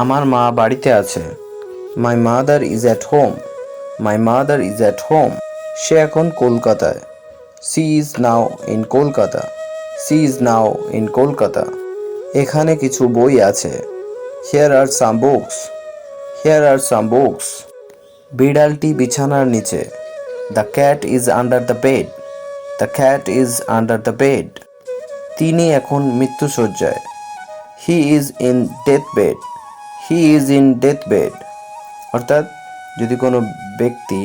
আমার মা বাড়িতে আছে। My mother is at home my mother is at home সে এখন কলকাতায়। She is now in Kolkata she is now in Kolkata এখানে কিছু বই আছে। Here are some books here are some books বিড়ালটি বিছানার নিচে। The cat is under the bed the cat is under the bed তিনি এখন মৃত্যুসজ্জায় he is in death bed he is in death bed অর্থাৎ যদি কোনো ব্যক্তি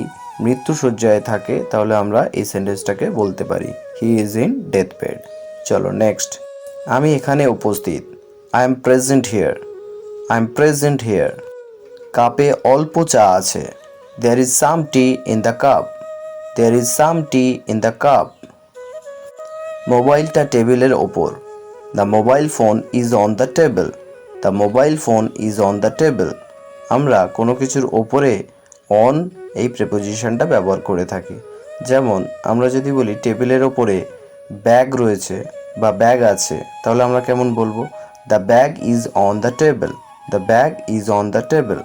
মৃত্যুসজ্জায় থাকে, তাহলে আমরা এই সেন্টেন্সটাকে বলতে পারি। He is in death bed চলো নেক্সট আমি এখানে উপস্থিত। I am present here I am present here কাপে অল্প চা আছে। There is some tea in the cup there is some tea in the cup মোবাইলটা টেবিলের ওপর। The mobile phone is on the table the mobile phone is on the table আমরা কোনো কিছুর ওপরে অন এই প্রেপোজিশনটা ব্যবহার করে থাকি। যেমন, আমরা যদি বলি টেবিলের ওপরে ব্যাগ রয়েছে বা ব্যাগ আছে, তাহলে আমরা কেমন বলব? The bag is on the table the bag is on the table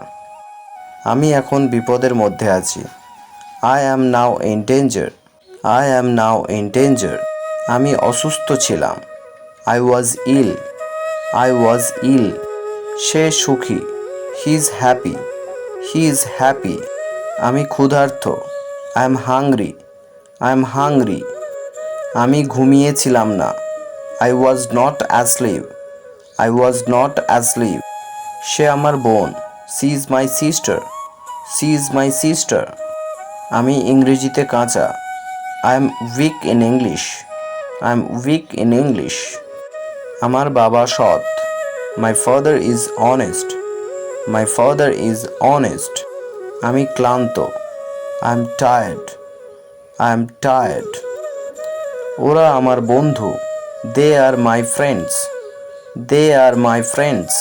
আমি এখন বিপদের মধ্যে আছি। I am now in danger I am now in danger আমি অসুস্থ ছিলাম। I was ill I was ill সে সুখী। He is happy he is happy আমি ক্ষুধার্ত। I am hungry I am hungry আমি ঘুমিয়েছিলাম না। I was not asleep I was not asleep সে আমার বোন। She is my sister she is my sister আমি ইংরেজিতে কাঁচা। I am weak in English I am weak in English আমার বাবা সৎ। My father is honest my father is honest আমি ক্লান্ত। I am tired I am tired ওরা আমার বন্ধু। দে আর my friends they R my friends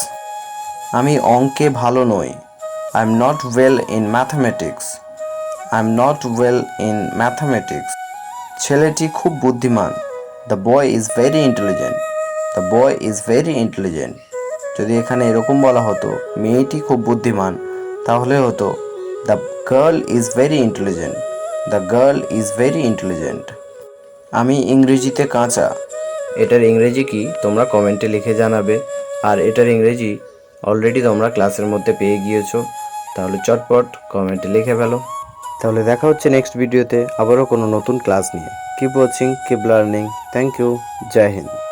আমি অঙ্কে ভালো নই। I am not well in mathematics I am not well in mathematics ছেলেটি খুব বুদ্ধিমান। The boy is very intelligent the boy is very intelligent যদি এখানে এরকম বলা হতো, মেয়েটি খুব বুদ্ধিমান, তাহলে হতো the girl is very intelligent the girl is very intelligent আমি ইংরেজিতে কাঁচা। এটার ইংরেজি কি? তোমরা কমেন্টে লিখে জানাবে। আর এটার ইংরেজি অলরেডি তোমরা ক্লাসের মধ্যে পেয়ে গিয়েছো। তাহলে চটপট কমেন্টে লিখে ফেলো। তাহলে দেখা হচ্ছে নেক্সট ভিডিওতে আবারও কোনো নতুন ক্লাস নিয়ে। Keep watching keep learning thank you Jai Hind